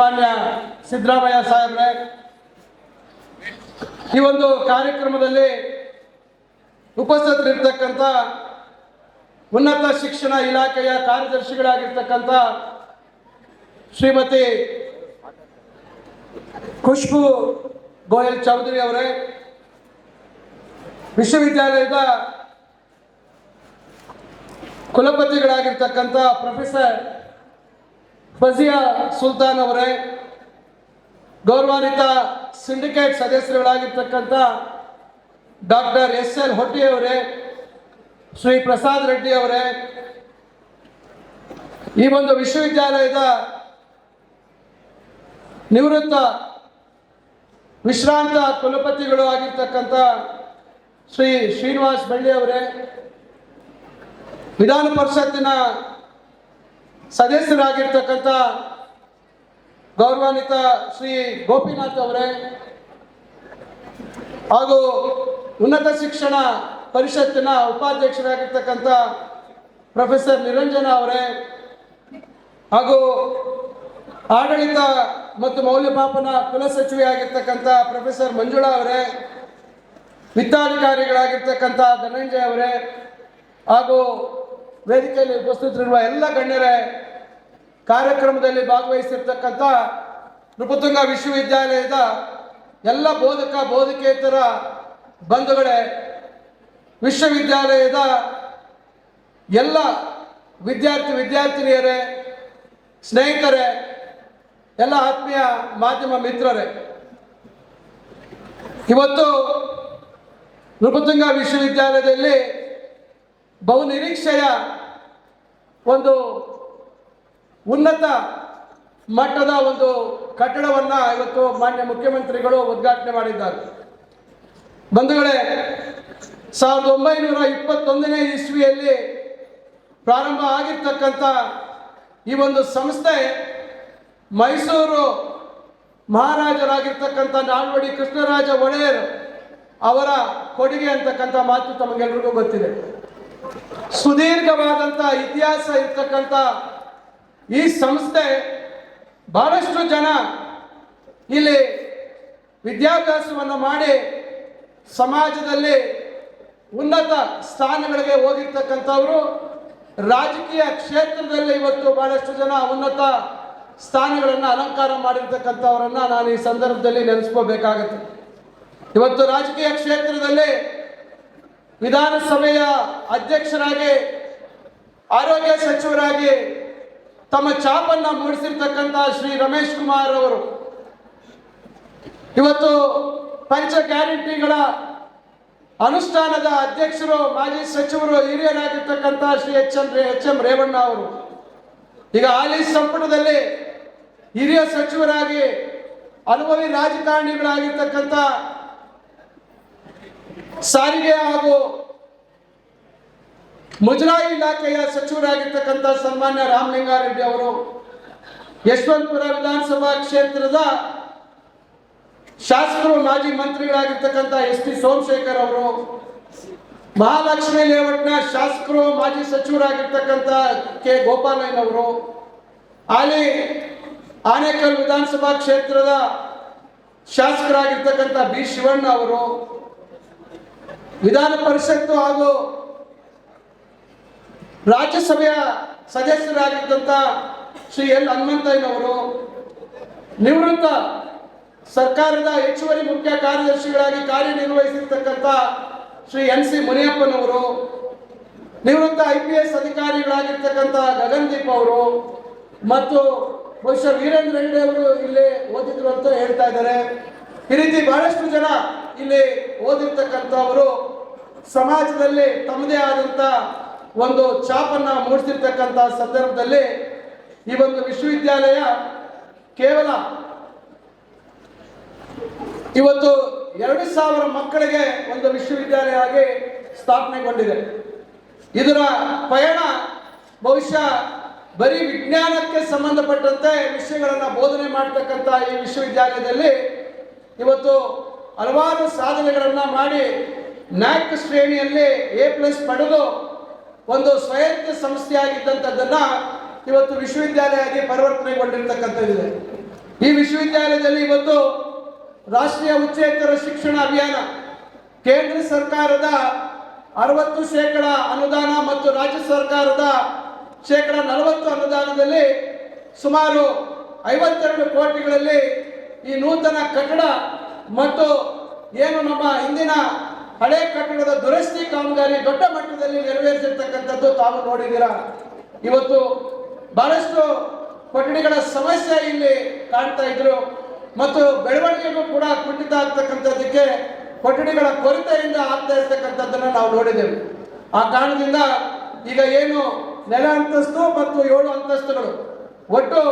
ಸನ್ಮಾನ್ಯ ಸಿದ್ದರಾಮಯ್ಯ ಸಾಹೇಬ್ರೆ, ಈ ಒಂದು ಕಾರ್ಯಕ್ರಮದಲ್ಲಿ ಉಪಸ್ಥಿತರಿರ್ತಕ್ಕಂಥ ಉನ್ನತ ಶಿಕ್ಷಣ ಇಲಾಖೆಯ ಕಾರ್ಯದರ್ಶಿಗಳಾಗಿರ್ತಕ್ಕಂಥ ಶ್ರೀಮತಿ ಖುಷ್ಬು ಗೋಯಲ್ ಚೌಧರಿ ಅವರೇ, ವಿಶ್ವವಿದ್ಯಾಲಯದ ಕುಲಪತಿಗಳಾಗಿರ್ತಕ್ಕಂಥ ಪ್ರೊಫೆಸರ್ ಫಜಿಯಾ ಸುಲ್ತಾನ್ ಅವರೇ, ಗೌರವಾನ್ವಿತ ಸಿಂಡಿಕೇಟ್ ಸದಸ್ಯರುಗಳಾಗಿರ್ತಕ್ಕಂಥ ಡಾಕ್ಟರ್ ಎಸ್ ಎಲ್ ಹೊಟ್ಟಿ ಅವರೇ, ಶ್ರೀ ಪ್ರಸಾದ್ ರೆಡ್ಡಿ ಅವರೇ, ಈ ಒಂದು ವಿಶ್ವವಿದ್ಯಾಲಯದ ನಿವೃತ್ತ ವಿಶ್ರಾಂತ ಕುಲಪತಿಗಳು ಆಗಿರ್ತಕ್ಕಂಥ ಶ್ರೀ ಶ್ರೀನಿವಾಸ್ ಬಳ್ಳಿ ಅವರೇ, ವಿಧಾನ ಪರಿಷತ್ತಿನ ಸದಸ್ಯರಾಗಿರ್ತಕ್ಕಂಥ ಗೌರವಾನ್ವಿತ ಶ್ರೀ ಗೋಪಿನಾಥ್ ಅವರೇ ಹಾಗೂ ಉನ್ನತ ಶಿಕ್ಷಣ ಪರಿಷತ್ತಿನ ಉಪಾಧ್ಯಕ್ಷರಾಗಿರ್ತಕ್ಕಂಥ ಪ್ರೊಫೆಸರ್ ನಿರಂಜನ ಅವರೇ ಹಾಗೂ ಆಡಳಿತ ಮತ್ತು ಮೌಲ್ಯಮಾಪನ ಕುಲಸಚಿವೆ ಆಗಿರ್ತಕ್ಕಂಥ ಪ್ರೊಫೆಸರ್ ಮಂಜುಳಾ ಅವರೇ, ವಿತ್ತಾಧಿಕಾರಿಗಳಾಗಿರ್ತಕ್ಕಂಥ ಧನಂಜಯ ಅವರೇ ಹಾಗೂ ವೇದಿಕೆಯಲ್ಲಿ ಉಪಸ್ಥಿತರಿರುವ ಎಲ್ಲ ಗಣ್ಯರೇ, ಕಾರ್ಯಕ್ರಮದಲ್ಲಿ ಭಾಗವಹಿಸಿರ್ತಕ್ಕಂಥ ನೃಪತುಂಗ ವಿಶ್ವವಿದ್ಯಾಲಯದ ಎಲ್ಲ ಬೋಧಕ, ಬೋಧಕೇತರ ಬಂಧುಗಳೇ, ವಿಶ್ವವಿದ್ಯಾಲಯದ ಎಲ್ಲ ವಿದ್ಯಾರ್ಥಿ, ವಿದ್ಯಾರ್ಥಿನಿಯರೇ, ಸ್ನೇಹಿತರೇ, ಎಲ್ಲ ಆತ್ಮೀಯ ಮಾಧ್ಯಮ ಮಿತ್ರರೇ. ಇವತ್ತು ನೃಪತುಂಗ ವಿಶ್ವವಿದ್ಯಾಲಯದಲ್ಲಿ ಬಹು ನಿರೀಕ್ಷೆಯ ಒಂದು ಉನ್ನತ ಮಟ್ಟದ ಒಂದು ಕಟ್ಟಡವನ್ನ ಇವತ್ತು ಮಾನ್ಯ ಮುಖ್ಯಮಂತ್ರಿಗಳು ಉದ್ಘಾಟನೆ ಮಾಡಿದ್ದಾರೆ. ಬಂಧುಗಳೇ, ಸಾವಿರದ ಒಂಬೈನೂರ ಇಪ್ಪತ್ತೊಂದನೇ ಇಸ್ವಿಯಲ್ಲಿ ಪ್ರಾರಂಭ ಆಗಿರ್ತಕ್ಕಂಥ ಈ ಒಂದು ಸಂಸ್ಥೆ ಮೈಸೂರು ಮಹಾರಾಜರಾಗಿರ್ತಕ್ಕಂಥ ನಾಲ್ವಡಿ ಕೃಷ್ಣರಾಜ ಒಡೆಯರ್ ಅವರ ಕೊಡುಗೆ ಅಂತಕ್ಕಂಥ ಮಾತು ತಮಗೆಲ್ರಿಗೂ ಗೊತ್ತಿದೆ. ಸುದೀರ್ಘವಾದಂಥ ಇತಿಹಾಸ ಇರ್ತಕ್ಕಂಥ ಈ ಸಂಸ್ಥೆ ಬಹಳಷ್ಟು ಜನ ಇಲ್ಲಿ ವಿದ್ಯಾಭ್ಯಾಸವನ್ನು ಮಾಡಿ ಸಮಾಜದಲ್ಲಿ ಉನ್ನತ ಸ್ಥಾನಗಳಿಗೆ ಹೋಗಿರ್ತಕ್ಕಂಥವರು. ರಾಜಕೀಯ ಕ್ಷೇತ್ರದಲ್ಲಿ ಇವತ್ತು ಬಹಳಷ್ಟು ಜನ ಉನ್ನತ ಸ್ಥಾನಗಳನ್ನು ಅಲಂಕಾರ ಮಾಡಿರ್ತಕ್ಕಂಥವರನ್ನು ನಾನು ಈ ಸಂದರ್ಭದಲ್ಲಿ ನೆನೆಸ್ಕೋಬೇಕಾಗತ್ತೆ. ಇವತ್ತು ರಾಜಕೀಯ ಕ್ಷೇತ್ರದಲ್ಲಿ ವಿಧಾನಸಭೆಯ ಅಧ್ಯಕ್ಷರಾಗಿ, ಆರೋಗ್ಯ ಸಚಿವರಾಗಿ ತಮ್ಮ ಚಾಪನ್ನ ಮೂಡಿಸಿರ್ತಕ್ಕಂಥ ಶ್ರೀ ರಮೇಶ್ ಕುಮಾರ್ ಅವರು. ಇವತ್ತು ಪಂಚ ಗ್ಯಾರಂಟಿಗಳ ಅನುಷ್ಠಾನದ ಅಧ್ಯಕ್ಷರು, ಮಾಜಿ ಸಚಿವರು, ಹಿರಿಯರಾಗಿರ್ತಕ್ಕಂಥ Shri H M H M Revanna ಅವರು. ಈಗ ಹಾಲಿ ಸಂಪುಟದಲ್ಲಿ ಹಿರಿಯ ಸಚಿವರಾಗಿ, ಅನುಭವಿ ರಾಜಕಾರಣಿಗಳಾಗಿರ್ತಕ್ಕಂಥ ಸಾರಿಗೆ ಹಾಗೂ ಮುಜರಾಯಿ ಇಲಾಖೆಯ ಸಚಿವರಾಗಿರ್ತಕ್ಕಂಥ ಸನ್ಮಾನ್ಯ ರಾಮಲಿಂಗಾರೆಡ್ಡಿ ಅವರು ಯಶವಂತಪುರ ವಿಧಾನಸಭಾ ಕ್ಷೇತ್ರದ ಶಾಸಕರು, ಮಾಜಿ ಮಂತ್ರಿಗಳಾಗಿರ್ತಕ್ಕಂಥ ಎಸ್ ಟಿ ಸೋಮಶೇಖರ್ ಅವರು, ಮಹಾಲಕ್ಷ್ಮಿ ಲೇಔಟ್ನ ಶಾಸಕರು, ಮಾಜಿ ಸಚಿವರಾಗಿರ್ತಕ್ಕಂಥ ಕೆ ಗೋಪಾಲಯ್ಯನವರು ಹಾಲಿ ಆನೇಕಲ್ ವಿಧಾನಸಭಾ ಕ್ಷೇತ್ರದ ಶಾಸಕರಾಗಿರ್ತಕ್ಕಂಥ ಬಿ ಶಿವಣ್ಣ ಅವರು ವಿಧಾನ ಪರಿಷತ್ತು ಹಾಗೂ ರಾಜ್ಯಸಭೆಯ ಸದಸ್ಯರಾಗಿದ್ದಂಥ ಶ್ರೀ ಎಲ್ ಹನುಮಂತಯ್ಯನವರು ನಿವೃತ್ತ ಸರ್ಕಾರದ ಹೆಚ್ಚುವರಿ ಮುಖ್ಯ ಕಾರ್ಯದರ್ಶಿಗಳಾಗಿ ಕಾರ್ಯನಿರ್ವಹಿಸಿರ್ತಕ್ಕಂಥ ಶ್ರೀ ಎನ್ ಸಿ ಮುನಿಯಪ್ಪನವರು, ನಿವೃತ್ತ ಐ ಪಿ ಎಸ್ ಅಧಿಕಾರಿಗಳಾಗಿರ್ತಕ್ಕಂಥ ಗಗನ್ದೀಪ್ ಅವರು ಮತ್ತು ಬಹುಶಃ ವೀರೇಂದ್ರ ಹೆಗ್ಡೆ ಅವರು ಇಲ್ಲಿ ಓದಿದ್ರು ಅಂತ ಹೇಳ್ತಾ ಇದ್ದಾರೆ. ಈ ರೀತಿ ಬಹಳಷ್ಟು ಜನ ಇಲ್ಲಿ ಓದಿರ್ತಕ್ಕಂಥವರು ಸಮಾಜದಲ್ಲಿ ತಮ್ಮದೇ ಆದಂಥ ಒಂದು ಛಾಪನ್ನ ಮೂಡಿಸಿರ್ತಕ್ಕಂಥ ಸಂದರ್ಭದಲ್ಲಿ ಈ ಒಂದು ವಿಶ್ವವಿದ್ಯಾಲಯ ಕೇವಲ ಇವತ್ತು ಎರಡು ಸಾವಿರ ಮಕ್ಕಳಿಗೆ ಒಂದು ವಿಶ್ವವಿದ್ಯಾಲಯ ಆಗಿ ಸ್ಥಾಪನೆಗೊಂಡಿದೆ. ಇದರ ಪಯಣ ಬಹುಶಃ ಬರೀ ವಿಜ್ಞಾನಕ್ಕೆ ಸಂಬಂಧಪಟ್ಟಂತೆ ವಿಷಯಗಳನ್ನು ಬೋಧನೆ ಮಾಡ್ತಕ್ಕಂಥ ಈ ವಿಶ್ವವಿದ್ಯಾಲಯದಲ್ಲಿ ಇವತ್ತು ಹಲವಾರು ಸಾಧನೆಗಳನ್ನು ಮಾಡಿ ನ್ಯಾಕ್ ಶ್ರೇಣಿಯಲ್ಲಿ ಎ ಪ್ಲಸ್ ಪಡೆದು ಒಂದು ಸ್ವಾಯತ್ತ ಸಂಸ್ಥೆಯಾಗಿದ್ದಂಥದ್ದನ್ನ ಇವತ್ತು ವಿಶ್ವವಿದ್ಯಾಲಯ ಆಗಿ ಪರಿವರ್ತನೆಗೊಂಡಿರ್ತಕ್ಕಂಥದ್ದಿದೆ. ಈ ವಿಶ್ವವಿದ್ಯಾಲಯದಲ್ಲಿ ಇವತ್ತು ರಾಷ್ಟ್ರೀಯ ಉಚ್ಚೇತರ ಶಿಕ್ಷಣ ಅಭಿಯಾನ, ಕೇಂದ್ರ ಸರ್ಕಾರದ ಅರವತ್ತು ಶೇಕಡ ಅನುದಾನ ಮತ್ತು ರಾಜ್ಯ ಸರ್ಕಾರದ ಶೇಕಡ ನಲವತ್ತು ಅನುದಾನದಲ್ಲಿ ಸುಮಾರು ಐವತ್ತೆರಡು ಕೋಟಿಗಳಲ್ಲಿ ಈ ನೂತನ ಕಟ್ಟಡ ಮತ್ತು ಏನು ನಮ್ಮ ಹಿಂದಿನ ಹಳೆ ಕಟ್ಟಡದ ದುರಸ್ತಿ ಕಾಮಗಾರಿ ದೊಡ್ಡ ಮಟ್ಟದಲ್ಲಿ ನೆರವೇರಿಸಿರ್ತಕ್ಕಂಥದ್ದು ತಾವು ನೋಡಿದ್ದೀರಾ? ಇವತ್ತು ಬಹಳಷ್ಟು ಕೊಠಡಿಗಳ ಸಮಸ್ಯೆ ಇಲ್ಲಿ ಕಾಣ್ತಾ ಇದ್ರು. ಮತ್ತು ಬೆಳವಣಿಗೆಗೂ ಕೂಡ ಕುಂಠಿತ ಆಗ್ತಕ್ಕಂಥದ್ದಕ್ಕೆ ಕೊಠಡಿಗಳ ಕೊರತೆಯಿಂದ ಆಗ್ತಾ ಇರ್ತಕ್ಕಂಥದ್ದನ್ನ ನಾವು ನೋಡಿದ್ದೇವೆ. ಆ ಕಾರಣದಿಂದ ಈಗ ಏನು ನೆಲ ಅಂತಸ್ತು ಮತ್ತು ಏಳು ಅಂತಸ್ತುಗಳು ಒಟ್ಟು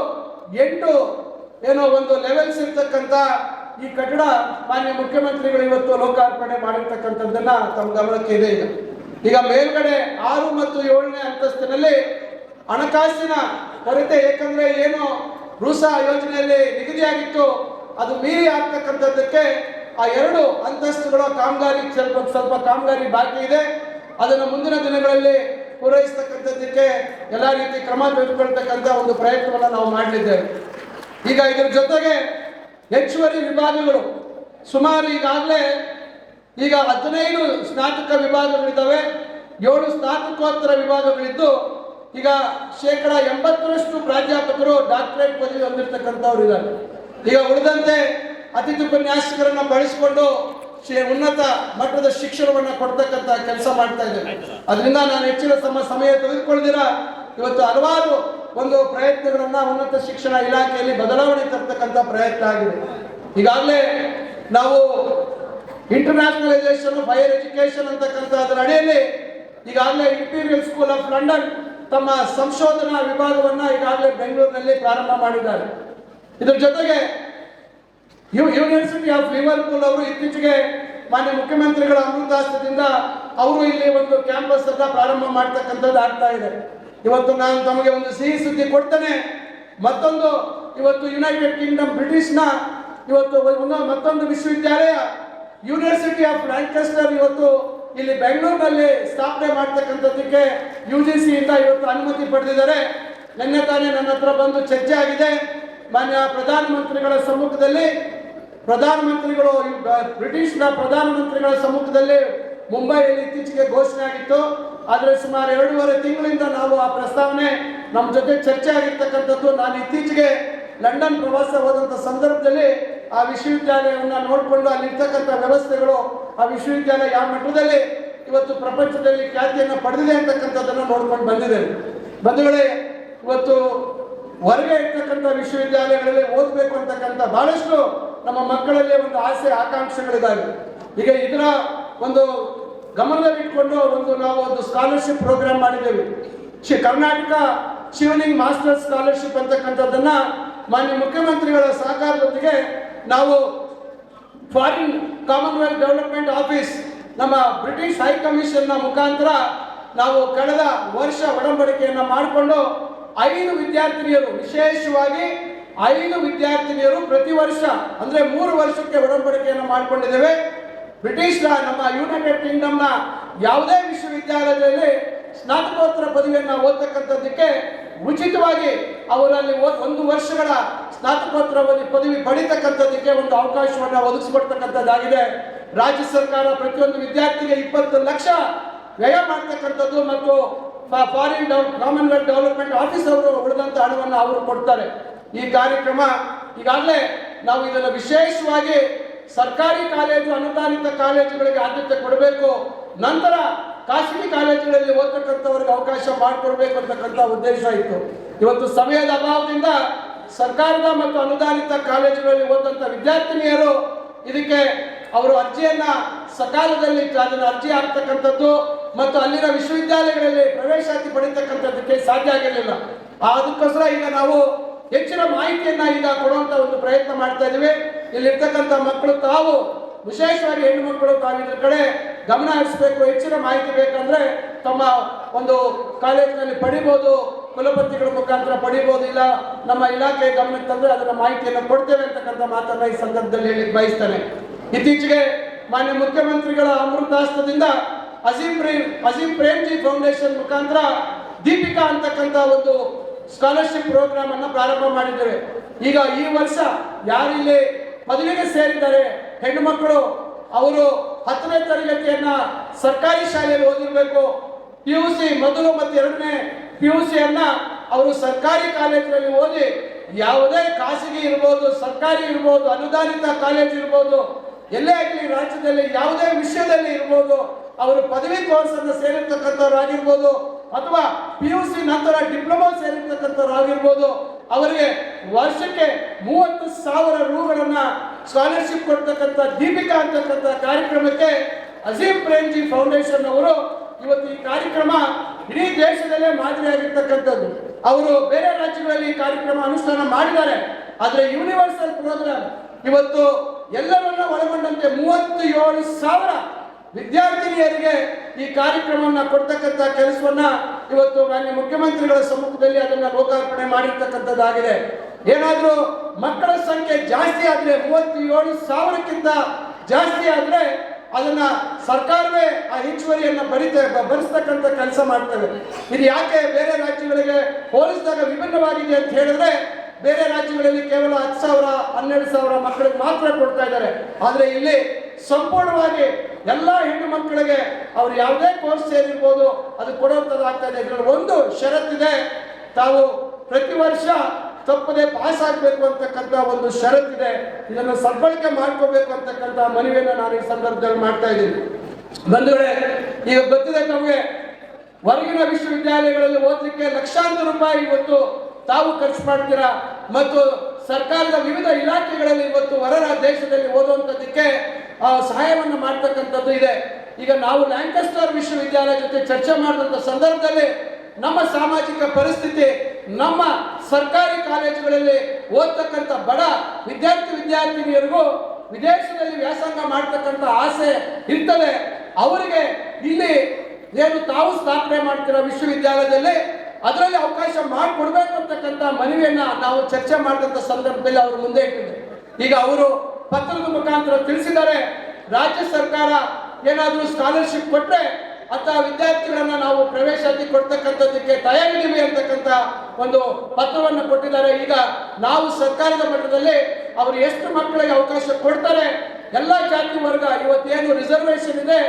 ಎಂಟು ಏನೋ ಒಂದು ಲೆವೆಲ್ಸ್ ಇರ್ತಕ್ಕಂಥ ಈ ಕಟ್ಟಡ ಮಾನ್ಯ ಮುಖ್ಯಮಂತ್ರಿಗಳು ಇವತ್ತು ಲೋಕಾರ್ಪಣೆ ಮಾಡಿರ್ತಕ್ಕಂಥದ್ದನ್ನ ತಮ್ಮ ಗಮನಕ್ಕೆ ಇದೆ ಈಗ. ಈಗ ಮೇಲ್ಗಡೆ ಆರು ಮತ್ತು ಏಳನೇ ಅಂತಸ್ತಿನಲ್ಲಿ ಹಣಕಾಸಿನ ಕೊರತೆ ಏಕೆಂದ್ರೆ ಏನು? ರೂಸಾ ಯೋಜನೆಯಲ್ಲಿ ನಿಗದಿಯಾಗಿತ್ತು. ಅದು ಮೀರಿ ಆಗ್ತಕ್ಕಂಥದ್ದಕ್ಕೆ ಆ ಎರಡು ಅಂತಸ್ತುಗಳ ಕಾಮಗಾರಿ ಸ್ವಲ್ಪ ಸ್ವಲ್ಪ ಕಾಮಗಾರಿ ಬಾಕಿ ಇದೆ. ಅದನ್ನು ಮುಂದಿನ ದಿನಗಳಲ್ಲಿ ಪೂರೈಸತಕ್ಕಂಥದ್ದಕ್ಕೆ ಎಲ್ಲ ರೀತಿ ಕ್ರಮ ತೆಗೆದುಕೊಳ್ತಕ್ಕಂಥ ಒಂದು ಪ್ರಯತ್ನವನ್ನು ನಾವು ಮಾಡಲಿದ್ದೇವೆ. ಈಗ ಇದರ ಜೊತೆಗೆ ಹೆಚ್ಚುವರಿ ವಿಭಾಗಗಳು. ಸುಮಾರು ಈಗಾಗಲೇ ಈಗ ಹದಿನೈದು ಸ್ನಾತಕ ವಿಭಾಗಗಳಿದ್ದಾವೆ, ಏಳು ಸ್ನಾತಕೋತ್ತರ ವಿಭಾಗಗಳಿದ್ದು, ಈಗ ಶೇಕಡ ಎಂಬತ್ತರಷ್ಟು ಪ್ರಾಧ್ಯಾಪಕರು ಡಾಕ್ಟರೇಟ್ ಪದವಿ ಹೊಂದಿರತಕ್ಕಂಥವ್ರು ಇದ್ದಾರೆ. ಈಗ ಉಳಿದಂತೆ ಅತಿಥಿ ಉಪನ್ಯಾಸಕರನ್ನ ಬಳಸಿಕೊಂಡು ಉನ್ನತ ಮಟ್ಟದ ಶಿಕ್ಷಣವನ್ನು ಕೊಡ್ತಕ್ಕಂಥ ಕೆಲಸ ಮಾಡ್ತಾ ಇದ್ದೇನೆ ಅದರಿಂದ ನಾನು ಹೆಚ್ಚಿನ ಸಮ, ಸಮಯ ತೆಗೆದುಕೊಳ್ಳದಿರ, ಇವತ್ತು ಹಲವಾರು ಒಂದು ಪ್ರಯತ್ನಗಳನ್ನ ಉನ್ನತ ಶಿಕ್ಷಣ ಇಲಾಖೆಯಲ್ಲಿ ಬದಲಾವಣೆ ತರ್ತಕ್ಕಂಥ ಪ್ರಯತ್ನ ಆಗಿದೆ. ಈಗಾಗಲೇ ನಾವು ಇಂಟರ್ನ್ಯಾಷನಲೈಸೇಷನ್ ಹೈಯರ್ ಎಜುಕೇಶನ್ ಅಂತಕ್ಕಂಥ ಅದರ ಅಡಿಯಲ್ಲಿ ಈಗಾಗಲೇ ಇಂಪೀರಿಯಲ್ ಸ್ಕೂಲ್ ಆಫ್ ಲಂಡನ್ ತಮ್ಮ ಸಂಶೋಧನಾ ವಿಭಾಗವನ್ನ ಈಗಾಗಲೇ ಬೆಂಗಳೂರಿನಲ್ಲಿ ಪ್ರಾರಂಭ ಮಾಡಿದ್ದಾರೆ. ಇದರ ಜೊತೆಗೆ ಯೂನಿವರ್ಸಿಟಿ ಆಫ್ ಲಿವರ್ಪೂಲ್ ಅವರು ಇತ್ತೀಚೆಗೆ ಮಾನ್ಯ ಮುಖ್ಯಮಂತ್ರಿಗಳ ಅಮೃತಾಸ್ತ್ರದಿಂದ ಅವರು ಇಲ್ಲಿ ಒಂದು ಕ್ಯಾಂಪಸ್ ಅನ್ನ ಪ್ರಾರಂಭ ಮಾಡ್ತಕ್ಕಂಥದ್ದು ಆಗ್ತಾ ಇದೆ. ಇವತ್ತು ನಾನು ತಮಗೆ ಒಂದು ಸಿಹಿ ಸುದ್ದಿ ಕೊಡ್ತೇನೆ. ಮತ್ತೊಂದು, ಇವತ್ತು ಯುನೈಟೆಡ್ ಕಿಂಗ್ಡಮ್ ಬ್ರಿಟಿಷ್ನ ಇವತ್ತು ಮತ್ತೊಂದು ವಿಶ್ವವಿದ್ಯಾಲಯ ಯೂನಿವರ್ಸಿಟಿ ಆಫ್ ಮ್ಯಾಂಚೆಸ್ಟರ್ ಇವತ್ತು ಇಲ್ಲಿ ಬೆಂಗಳೂರಿನಲ್ಲಿ ಸ್ಥಾಪನೆ ಮಾಡ್ತಕ್ಕಂಥದ್ದಕ್ಕೆ ಯು ಜಿ ಸಿ ಸಿಯಿಂದ ಇವತ್ತು ಅನುಮತಿ ಪಡೆದಿದ್ದಾರೆ. ನಿನ್ನೆ ತಾನೇ ನನ್ನ ಹತ್ರ ಬಂದು ಚರ್ಚೆ ಆಗಿದೆ. ಮಾನ್ಯ ಪ್ರಧಾನಮಂತ್ರಿಗಳ ಸಮ್ಮುಖದಲ್ಲಿ, ಪ್ರಧಾನಮಂತ್ರಿಗಳು ಬ್ರಿಟಿಷ್ನ ಪ್ರಧಾನಮಂತ್ರಿಗಳ ಸಮ್ಮುಖದಲ್ಲಿ ಮುಂಬೈಯಲ್ಲಿ ಇತ್ತೀಚೆಗೆ ಘೋಷಣೆ ಆಗಿತ್ತು. ಆದರೆ ಸುಮಾರು ಎರಡೂವರೆ ತಿಂಗಳಿಂದ ನಾವು ಆ ಪ್ರಸ್ತಾವನೆ ನಮ್ಮ ಜೊತೆ ಚರ್ಚೆ ಆಗಿರ್ತಕ್ಕಂಥದ್ದು. ನಾನು ಇತ್ತೀಚೆಗೆ ಲಂಡನ್ ಪ್ರವಾಸ ಹೋದಂಥ ಸಂದರ್ಭದಲ್ಲಿ ಆ ವಿಶ್ವವಿದ್ಯಾಲಯವನ್ನು ನೋಡಿಕೊಂಡು ಅಲ್ಲಿರ್ತಕ್ಕಂಥ ವ್ಯವಸ್ಥೆಗಳು ಆ ವಿಶ್ವವಿದ್ಯಾಲಯ ಯಾವ ಮಟ್ಟದಲ್ಲಿ ಇವತ್ತು ಪ್ರಪಂಚದಲ್ಲಿ ಖ್ಯಾತಿಯನ್ನು ಪಡೆದಿದೆ ಅಂತಕ್ಕಂಥದ್ದನ್ನು ನೋಡ್ಕೊಂಡು ಬಂದಿದ್ದೇನೆ. ಬಂಧುಗಳೇ, ಇವತ್ತು ಹೊರಗೆ ಇರ್ತಕ್ಕಂಥ ವಿಶ್ವವಿದ್ಯಾಲಯಗಳಲ್ಲಿ ಓದಬೇಕು ಅಂತಕ್ಕಂಥ ಬಹಳಷ್ಟು ನಮ್ಮ ಮಕ್ಕಳಲ್ಲಿ ಒಂದು ಆಸೆ, ಆಕಾಂಕ್ಷೆಗಳಿದ್ದಾವೆ. ಈಗ ಇದರ ಒಂದು ಗಮನದಲ್ಲಿಟ್ಕೊಂಡು ಒಂದು ನಾವು ಒಂದು ಸ್ಕಾಲರ್ಶಿಪ್ ಪ್ರೋಗ್ರಾಮ್ ಮಾಡಿದ್ದೇವೆ. ಶಿ- ಕರ್ನಾಟಕ ಶಿವನಿಂಗ್ ಮಾಸ್ಟರ್ ಸ್ಕಾಲರ್ಶಿಪ್ ಅಂತಕ್ಕಂಥದ್ದನ್ನ ಮಾನ್ಯ ಮುಖ್ಯಮಂತ್ರಿಗಳ ಸಹಕಾರದೊಂದಿಗೆ ನಾವು ಫಾರಿನ್ ಕಾಮನ್ವೆಲ್ತ್ ಡೆವಲಪ್ಮೆಂಟ್ ಆಫೀಸ್ ನಮ್ಮ ಬ್ರಿಟಿಷ್ ಹೈ ಕಮಿಷನ್ನ ಮುಖಾಂತರ ನಾವು ಕಳೆದ ವರ್ಷ ಒಡಂಬಡಿಕೆಯನ್ನು ಮಾಡಿಕೊಂಡು ಐದು ವಿದ್ಯಾರ್ಥಿನಿಯರು, ವಿಶೇಷವಾಗಿ ಐದು ವಿದ್ಯಾರ್ಥಿನಿಯರು ಪ್ರತಿ ವರ್ಷ, ಅಂದ್ರೆ ಮೂರು ವರ್ಷಕ್ಕೆ ಒಡಂಬಡಿಕೆಯನ್ನು ಮಾಡಿಕೊಂಡಿದ್ದೇವೆ. ಬ್ರಿಟಿಷ್ ನಮ್ಮ ಯುನೈಟೆಡ್ ಕಿಂಗ್ಡಮ್ನ ಯಾವುದೇ ವಿಶ್ವವಿದ್ಯಾಲಯದಲ್ಲಿ ಸ್ನಾತಕೋತ್ತರ ಪದವಿಯನ್ನು ಓದ್ತಕ್ಕಂಥದ್ದಕ್ಕೆ ಉಚಿತವಾಗಿ ಅವರಲ್ಲಿ ಒಂದು ವರ್ಷಗಳ ಸ್ನಾತಕೋತ್ತರ ಪದವಿ ಪಡಿತಕ್ಕಂಥದ್ದಕ್ಕೆ ಒಂದು ಅವಕಾಶವನ್ನು ಒದಗಿಸಿಕೊಡ್ತಕ್ಕಂಥದ್ದಾಗಿದೆ. ರಾಜ್ಯ ಸರ್ಕಾರ ಪ್ರತಿಯೊಂದು ವಿದ್ಯಾರ್ಥಿಗೆ ಇಪ್ಪತ್ತು ಲಕ್ಷ ವ್ಯಯ ಮಾಡ್ತಕ್ಕಂಥದ್ದು ಮತ್ತು ಫಾರಿನ್ ಕಾಮನ್ವೆಲ್ತ್ ಡೆವಲಪ್ಮೆಂಟ್ ಆಫೀಸ್ ಅವರು ಉಳಿದಂತ ಹಣವನ್ನು ಅವರು ಕೊಡ್ತಾರೆ. ಈ ಕಾರ್ಯಕ್ರಮ ಈಗಾಗಲೇ ನಾವು ಇದನ್ನು ವಿಶೇಷವಾಗಿ ಸರ್ಕಾರಿ ಕಾಲೇಜು, ಅನುದಾನಿತ ಕಾಲೇಜುಗಳಿಗೆ ಆದ್ಯತೆ ಕೊಡಬೇಕು. ನಂತರ ಖಾಸಗಿ ಕಾಲೇಜುಗಳಲ್ಲಿ ಓದ್ತಕ್ಕಂಥವ್ರಿಗೆ ಅವಕಾಶ ಮಾಡಿಕೊಡ್ಬೇಕು ಅಂತಕ್ಕಂಥ ಉದ್ದೇಶ ಇತ್ತು. ಇವತ್ತು ಸಮಯದ ಅಭಾವದಿಂದ ಸರ್ಕಾರದ ಮತ್ತು ಅನುದಾನಿತ ಕಾಲೇಜುಗಳಲ್ಲಿ ಓದಂತ ವಿದ್ಯಾರ್ಥಿನಿಯರು ಇದಕ್ಕೆ ಅವರು ಅರ್ಜಿಯನ್ನ ಸಕಾಲದಲ್ಲಿ ಅದನ್ನು ಅರ್ಜಿ ಹಾಕ್ತಕ್ಕಂಥದ್ದು ಮತ್ತು ಅಲ್ಲಿನ ವಿಶ್ವವಿದ್ಯಾಲಯಗಳಲ್ಲಿ ಪ್ರವೇಶಾತಿ ಪಡಿತಕ್ಕಂಥದ್ದಕ್ಕೆ ಸಾಧ್ಯ ಆಗಿರಲಿಲ್ಲ ಅದಕ್ಕೋಸ್ಕರ ಈಗ ನಾವು ಹೆಚ್ಚಿನ ಮಾಹಿತಿಯನ್ನ ಈಗ ಕೊಡುವಂತ ಒಂದು ಪ್ರಯತ್ನ ಮಾಡ್ತಾ ಇದೀವಿ ಇಲ್ಲಿರ್ತಕ್ಕಂಥ ಮಕ್ಕಳು ತಾವು ವಿಶೇಷವಾಗಿ ಹೆಣ್ಣು ಮಕ್ಕಳು ತಾವು ಇದ್ರ ಕಡೆ ಗಮನ ಹರಿಸಬೇಕು, ಹೆಚ್ಚಿನ ಮಾಹಿತಿ ಬೇಕಂದ್ರೆ ತಮ್ಮ ಒಂದು ಕಾಲೇಜಿನಲ್ಲಿ ಪಡಿಬಹುದು ಕುಲಪತಿಗಳ ಮುಖಾಂತರ ಪಡಿಬಹುದು ಇಲ್ಲ ನಮ್ಮ ಇಲಾಖೆ ಗಮನಕ್ಕೆ ತಂದ್ರೆ ಅದರ ಮಾಹಿತಿಯನ್ನು ಕೊಡ್ತೇವೆ ಅಂತಕ್ಕಂಥ ಮಾತನ್ನ ಈ ಸಂದರ್ಭದಲ್ಲಿ ಹೇಳಿ ಬಯಸ್ತಾನೆ. ಇತ್ತೀಚೆಗೆ ಮಾನ್ಯ ಮುಖ್ಯಮಂತ್ರಿಗಳ ಅಮೃತಾಸ್ತದಿಂದ ಅಜೀಂ ಪ್ರೇಮ್ ಅಜೀಂ ಪ್ರೇಮ್ಜಿ ಫೌಂಡೇಶನ್ ಮುಖಾಂತರ ದೀಪಿಕಾ ಅಂತಕ್ಕಂಥ ಒಂದು ಸ್ಕಾಲರ್ಶಿಪ್ ಪ್ರೋಗ್ರಾಮ್ ಅನ್ನ ಪ್ರಾರಂಭ ಮಾಡಿದ್ದೇವೆ. ಈಗ ಈ ವರ್ಷ ಯಾರಿಲ್ಲಿ ಪದವಿಗೆ ಸೇರಿದ್ದಾರೆ. ಹೆಣ್ಣು ಮಕ್ಕಳು, ಅವರು ಹತ್ತನೇ ತರಗತಿಯನ್ನ ಸರ್ಕಾರಿ ಶಾಲೆಯಲ್ಲಿ ಓದಿರಬೇಕು. ಪಿ ಯು ಸಿ ಮೊದಲು ಮತ್ತು ಎರಡನೇ ಪಿ ಯು ಸಿಯನ್ನ ಅವರು ಸರ್ಕಾರಿ ಕಾಲೇಜಿನಲ್ಲಿ ಓದಿ ಯಾವುದೇ ಖಾಸಗಿ ಇರ್ಬೋದು, ಸರ್ಕಾರಿ ಇರ್ಬೋದು, ಅನುದಾನಿತ ಕಾಲೇಜ್ ಇರ್ಬೋದು, ಎಲ್ಲೇ ಆಗಲಿ ರಾಜ್ಯದಲ್ಲಿ ಯಾವುದೇ ವಿಷಯದಲ್ಲಿ ಇರ್ಬೋದು, ಅವರು ಪದವಿ ಕೋರ್ಸ್ ಅನ್ನು ಸೇರಿರ್ತಕ್ಕಂಥವ್ರಾಗಿರ್ಬೋದು ಅಥವಾ ಪಿ ಯು ಸಿ ನಂತರ ಡಿಪ್ಲೊಮಾ ಸೇರಿರ್ತಕ್ಕಂಥವ್ರಾಗಿರ್ಬೋದು ಅವರಿಗೆ ವರ್ಷಕ್ಕೆ ಮೂವತ್ತು ಸಾವಿರ ರೂಗಳನ್ನ ಸ್ಕಾಲರ್ಶಿಪ್ ಕೊಡ್ತಕ್ಕಂಥ ದೀಪಿಕಾ ಅಂತಕ್ಕಂಥ ಕಾರ್ಯಕ್ರಮಕ್ಕೆ ಅಜೀಂ ಪ್ರೇಮ್ಜಿ ಫೌಂಡೇಶನ್ ಅವರು ಇವತ್ತು ಈ ಕಾರ್ಯಕ್ರಮ ಇಡೀ ದೇಶದಲ್ಲೇ ಮಾದರಿಯಾಗಿರ್ತಕ್ಕಂಥದ್ದು. ಅವರು ಬೇರೆ ರಾಜ್ಯಗಳಲ್ಲಿ ಈ ಕಾರ್ಯಕ್ರಮ ಅನುಷ್ಠಾನ ಮಾಡಿದ್ದಾರೆ. ಆದರೆ ಯೂನಿವರ್ಸಲ್ ಪ್ರೋಗ್ರಾಮ್ ಇವತ್ತು ಎಲ್ಲರನ್ನ ಒಳಗೊಂಡಂತೆ ಮೂವತ್ತು ಏಳು ಸಾವಿರ ವಿದ್ಯಾರ್ಥಿನಿಯರಿಗೆ ಈ ಕಾರ್ಯಕ್ರಮವನ್ನು ಕೊಡ್ತಕ್ಕಂಥ ಕೆಲಸವನ್ನ ಇವತ್ತು ಮಾನ್ಯ ಮುಖ್ಯಮಂತ್ರಿಗಳ ಸಮ್ಮುಖದಲ್ಲಿ ಅದನ್ನ ಲೋಕಾರ್ಪಣೆ ಮಾಡಿರ್ತಕ್ಕಂಥದ್ದಾಗಿದೆ. ಏನಾದರೂ ಮಕ್ಕಳ ಸಂಖ್ಯೆ ಜಾಸ್ತಿ ಆದ್ರೆ ಮೂವತ್ತೇಳು ಸಾವಿರಕ್ಕಿಂತ ಜಾಸ್ತಿ ಆದ್ರೆ ಅದನ್ನ ಸರ್ಕಾರವೇ ಆ ಹೆಚ್ಚುವರಿಯನ್ನು ಬರಿತೆ ಭರಿಸ್ತಕ್ಕಂಥ ಕೆಲಸ ಮಾಡ್ತವೆ ಇದು ಯಾಕೆ ಬೇರೆ ರಾಜ್ಯಗಳಿಗೆ ಹೋಲಿಸಿದಾಗ ವಿಭಿನ್ನವಾಗಿದೆ ಅಂತ ಹೇಳಿದ್ರೆ ಬೇರೆ ರಾಜ್ಯಗಳಲ್ಲಿ ಕೇವಲ ಹತ್ತು ಸಾವಿರ, ಹನ್ನೆರಡು ಸಾವಿರ ಮಕ್ಕಳಿಗೆ ಮಾತ್ರ ಕೊಡ್ತಾ ಇದ್ದಾರೆ. ಆದರೆ ಇಲ್ಲಿ ಸಂಪೂರ್ಣವಾಗಿ ಎಲ್ಲ ಹೆಣ್ಣು ಮಕ್ಕಳಿಗೆ ಅವ್ರು ಯಾವುದೇ ಕೋರ್ಸ್ ಸೇರಿರ್ಬೋದು, ಅದು ಕೊಡುವಂಥದ್ದಾಗ್ತಾ ಇದೆ. ಇದರಲ್ಲಿ ಒಂದು ಷರತ್ತಿದೆ, ತಾವು ಪ್ರತಿ ವರ್ಷ ತಪ್ಪದೆ ಪಾಸ್ ಆಗಬೇಕು ಅಂತಕ್ಕಂಥ ಒಂದು ಷರತ್ತಿದೆ. ಇದನ್ನು ಸದ್ಬಳಕೆ ಮಾಡ್ಕೋಬೇಕು ಅಂತಕ್ಕಂಥ ಮನವಿಯನ್ನು ನಾನು ಈ ಸಂದರ್ಭದಲ್ಲಿ ಮಾಡ್ತಾ ಇದ್ದೀನಿ. ಬಂಧುಗಳೇ, ಈಗ ಗೊತ್ತಿದೆ ನಮಗೆ ಹೊರಗಿನ ವಿಶ್ವವಿದ್ಯಾಲಯಗಳಲ್ಲಿ ಓದಲಿಕ್ಕೆ ಲಕ್ಷಾಂತರ ರೂಪಾಯಿ ಇವತ್ತು ತಾವು ಖರ್ಚು ಮಾಡ್ತೀರಾ? ಮತ್ತು ಸರ್ಕಾರದ ವಿವಿಧ ಇಲಾಖೆಗಳಲ್ಲಿ ಇವತ್ತು ಹೊರ ದೇಶದಲ್ಲಿ ಓದುವಂಥದ್ದಕ್ಕೆ ಸಹಾಯವನ್ನು ಮಾಡ್ತಕ್ಕಂಥದ್ದು ಇದೆ. ಈಗ ನಾವು ಲ್ಯಾಂಕಸ್ಟರ್ ವಿಶ್ವವಿದ್ಯಾಲಯ ಜೊತೆ ಚರ್ಚೆ ಮಾಡಿದಂಥ ಸಂದರ್ಭದಲ್ಲಿ ನಮ್ಮ ಸಾಮಾಜಿಕ ಪರಿಸ್ಥಿತಿ, ನಮ್ಮ ಸರ್ಕಾರಿ ಕಾಲೇಜುಗಳಲ್ಲಿ ಓದ್ತಕ್ಕಂಥ ಬಡ ವಿದ್ಯಾರ್ಥಿ ವಿದ್ಯಾರ್ಥಿನಿಯರಿಗೂ ವಿದೇಶದಲ್ಲಿ ವ್ಯಾಸಂಗ ಮಾಡ್ತಕ್ಕಂಥ ಆಸೆ ಇರ್ತದೆ. ಅವರಿಗೆ ಇಲ್ಲಿ ಏನು ತಾವು ಸ್ಥಾಪನೆ ಮಾಡ್ತಿರೋ ವಿಶ್ವವಿದ್ಯಾಲಯದಲ್ಲಿ? ಅದರಲ್ಲಿ ಅವಕಾಶ ಮಾಡಿಕೊಡ್ಬೇಕು ಅಂತಕ್ಕಂಥ ಮನವಿಯನ್ನ ನಾವು ಚರ್ಚೆ ಮಾಡಿದಂಥ ಸಂದರ್ಭದಲ್ಲಿ ಅವರು ಮುಂದೆ ಇಟ್ಟಿದ್ದಾರೆ. ಈಗ ಅವರು ಪತ್ರದ ಮುಖಾಂತರ ತಿಳಿಸಿದ್ದಾರೆ, ರಾಜ್ಯ ಸರ್ಕಾರ ಏನಾದರೂ ಸ್ಕಾಲರ್ಶಿಪ್ ಕೊಟ್ಟರೆ ಅಂತಹ ವಿದ್ಯಾರ್ಥಿಗಳನ್ನ ನಾವು ಪ್ರವೇಶಾತಿ ಕೊಡ್ತಕ್ಕಂಥದ್ದಕ್ಕೆ ತಯಾರಿದ್ದೀವಿ ಅಂತಕ್ಕಂಥ ಒಂದು ಪತ್ರವನ್ನು ಕೊಟ್ಟಿದ್ದಾರೆ. ಈಗ ನಾವು ಸರ್ಕಾರದ ಮಟ್ಟದಲ್ಲಿ ಅವರು ಎಷ್ಟು ಮಕ್ಕಳಿಗೆ ಅವಕಾಶ ಕೊಡ್ತಾರೆ, ಎಲ್ಲ ಜಾತಿ ವರ್ಗ ಇವತ್ತೇನು ರಿಸರ್ವೇಶನ್ ಇದೆ,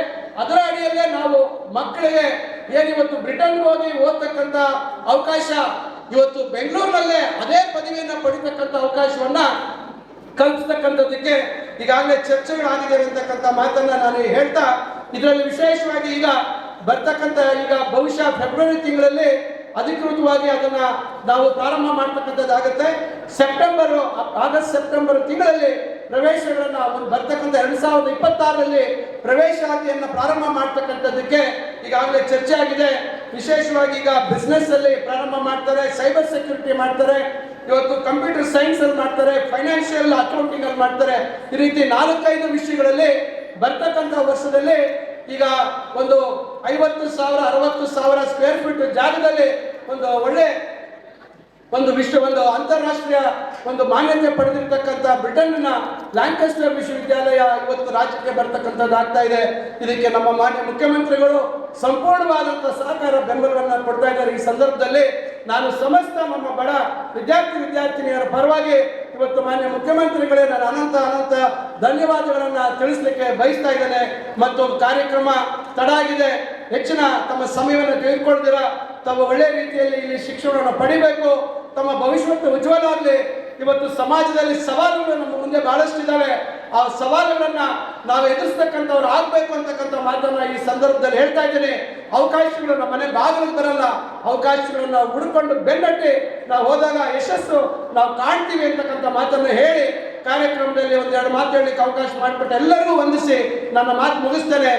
ಅದರ ಅಡಿಯಲ್ಲೇ ನಾವು ಮಕ್ಕಳಿಗೆ ಏನಿವತ್ತು ಬ್ರಿಟನ್ ಹೋಗಿ ಓದ್ತಕ್ಕಂಥ ಅವಕಾಶ, ಇವತ್ತು ಬೆಂಗಳೂರಿನಲ್ಲೇ ಅದೇ ಪದವಿಯನ್ನು ಪಡಿತಕ್ಕಂಥ ಅವಕಾಶವನ್ನ ಕಲ್ಪಿಸ್ತಕ್ಕಂಥದ್ದಕ್ಕೆ ಈಗಾಗಲೇ ಚರ್ಚೆಗಳಾಗಿದೆ ಅಂತಕ್ಕಂಥ ಮಾತನ್ನ ನಾನು ಹೇಳ್ತಾ, ಇದರಲ್ಲಿ ವಿಶೇಷವಾಗಿ ಈಗ ಬರ್ತಕ್ಕಂಥ ಈಗ ಬಹುಶಃ ಫೆಬ್ರವರಿ ತಿಂಗಳಲ್ಲಿ ಅಧಿಕೃತವಾಗಿ ಅದನ್ನ ನಾವು ಪ್ರಾರಂಭ ಮಾಡ್ತಕ್ಕಂಥದ್ದಾಗುತ್ತೆ. ಸೆಪ್ಟೆಂಬರ್, ಆಗಸ್ಟ್, ಸೆಪ್ಟೆಂಬರ್ ತಿಂಗಳಲ್ಲಿ ಪ್ರವೇಶಗಳನ್ನು ಬರ್ತಕ್ಕಂಥ ಎರಡ್ ಸಾವಿರದ ಇಪ್ಪತ್ತಾರರಲ್ಲಿ ಪ್ರವೇಶಾತಿಯನ್ನ ಪ್ರಾರಂಭ ಮಾಡ್ತಕ್ಕಂಥದ್ದಕ್ಕೆ ಈಗಾಗಲೇ ಚರ್ಚೆ ಆಗಿದೆ. ವಿಶೇಷವಾಗಿ ಈಗ ಬಿಸ್ನೆಸ್ ಅಲ್ಲಿ ಪ್ರಾರಂಭ ಮಾಡ್ತಾರೆ ಸೈಬರ್ ಸೆಕ್ಯೂರಿಟಿ ಮಾಡ್ತಾರೆ, ಇವತ್ತು ಕಂಪ್ಯೂಟರ್ ಸೈನ್ಸ್ ಅಲ್ಲಿ ಮಾಡ್ತಾರೆ ಫೈನಾನ್ಷಿಯಲ್ ಅಕೌಂಟಿಂಗ್ ಅಲ್ಲಿ ಮಾಡ್ತಾರೆ. ಈ ರೀತಿ ನಾಲ್ಕೈದು ವಿಷಯಗಳಲ್ಲಿ ಬರ್ತಕ್ಕಂಥ ವರ್ಷದಲ್ಲಿ ಈಗ ಒಂದು ಐವತ್ತು ಸಾವಿರ, ಅರವತ್ತು ಸಾವಿರ ಸ್ಕ್ವೇರ್ ಫೀಟ್ ಜಾಗದಲ್ಲಿ ಒಂದು ಒಳ್ಳೆ ಒಂದು ವಿಶ್ವ, ಒಂದು ಅಂತಾರಾಷ್ಟ್ರೀಯ ಒಂದು ಮಾನ್ಯತೆ ಪಡೆದಿರ್ತಕ್ಕಂಥ ಬ್ರಿಟನ್ನ ಲ್ಯಾಂಕಸ್ಟರ್ ವಿಶ್ವವಿದ್ಯಾಲಯ ಇವತ್ತು ರಾಜ್ಯಕ್ಕೆ ಬರ್ತಕ್ಕಂಥದ್ದು ಆಗ್ತಾ ಇದೆ. ಇದಕ್ಕೆ ನಮ್ಮ ಮಾನ್ಯ ಮುಖ್ಯಮಂತ್ರಿಗಳು ಸಂಪೂರ್ಣವಾದಂಥ ಸಹಕಾರ ಬೆಂಬಲವನ್ನು ಕೊಡ್ತಾ ಇದ್ದಾರೆ. ಈ ಸಂದರ್ಭದಲ್ಲಿ ನಾನು ಸಮಸ್ತ ನಮ್ಮ ಬಡ ವಿದ್ಯಾರ್ಥಿ ವಿದ್ಯಾರ್ಥಿನಿಯರ ಪರವಾಗಿ ಇವತ್ತು ಮಾನ್ಯ ಮುಖ್ಯಮಂತ್ರಿಗಳೇ ನಾನು ಅನಂತ ಅನಂತ ಧನ್ಯವಾದಗಳನ್ನು ತಿಳಿಸ್ಲಿಕ್ಕೆ ಬಯಸ್ತಾ ಇದ್ದೇನೆ. ಮತ್ತು ಕಾರ್ಯಕ್ರಮ ತಡ ಆಗಿದೆ ಹೆಚ್ಚಿನ ತಮ್ಮ ಸಮಯವನ್ನು ತೆಗೆದುಕೊಳ್ದಿರ ತಮ್ಮ ಒಳ್ಳೆ ರೀತಿಯಲ್ಲಿ ಇಲ್ಲಿ ಶಿಕ್ಷಣವನ್ನು ಪಡಿಬೇಕು. ತಮ್ಮ ಭವಿಷ್ಯತ್ತು ಉಜ್ವಲ ಆಗಲಿ. ಇವತ್ತು ಸಮಾಜದಲ್ಲಿ ಸವಾಲುಗಳು ನಮ್ಮ ಮುಂದೆ ಬಹಳಷ್ಟಿದ್ದಾವೆ. ಆ ಸವಾಲುಗಳನ್ನ ನಾವು ಎದುರಿಸ್ತಕ್ಕಂಥವ್ರು ಆಗ್ಬೇಕು ಅಂತಕ್ಕಂಥ ಮಾತನ್ನ ಈ ಸಂದರ್ಭದಲ್ಲಿ ಹೇಳ್ತಾ ಇದ್ದೇನೆ. ಅವಕಾಶಗಳು ನಮ್ಮ ಮನೆ ಬಾಗಿಲಿಗೆ ಬರಲ್ಲ. ಅವಕಾಶಗಳನ್ನ ಹುಡುಕೊಂಡು ಬೆನ್ನಟ್ಟಿ ನಾವು ಹೋದಾಗ ಯಶಸ್ಸು ನಾವು ಕಾಣ್ತೀವಿ ಅಂತಕ್ಕಂಥ ಮಾತನ್ನು ಹೇಳಿ ಕಾರ್ಯಕ್ರಮದಲ್ಲಿ ಒಂದೆರಡು ಮಾತು ಹೇಳಲಿಕ್ಕೆ ಅವಕಾಶ ಮಾಡಿಕೊಟ್ಟು ಎಲ್ಲರಿಗೂ ವಂದಿಸಿ ನನ್ನ ಮಾತು ಮುಗಿಸ್ತೇನೆ.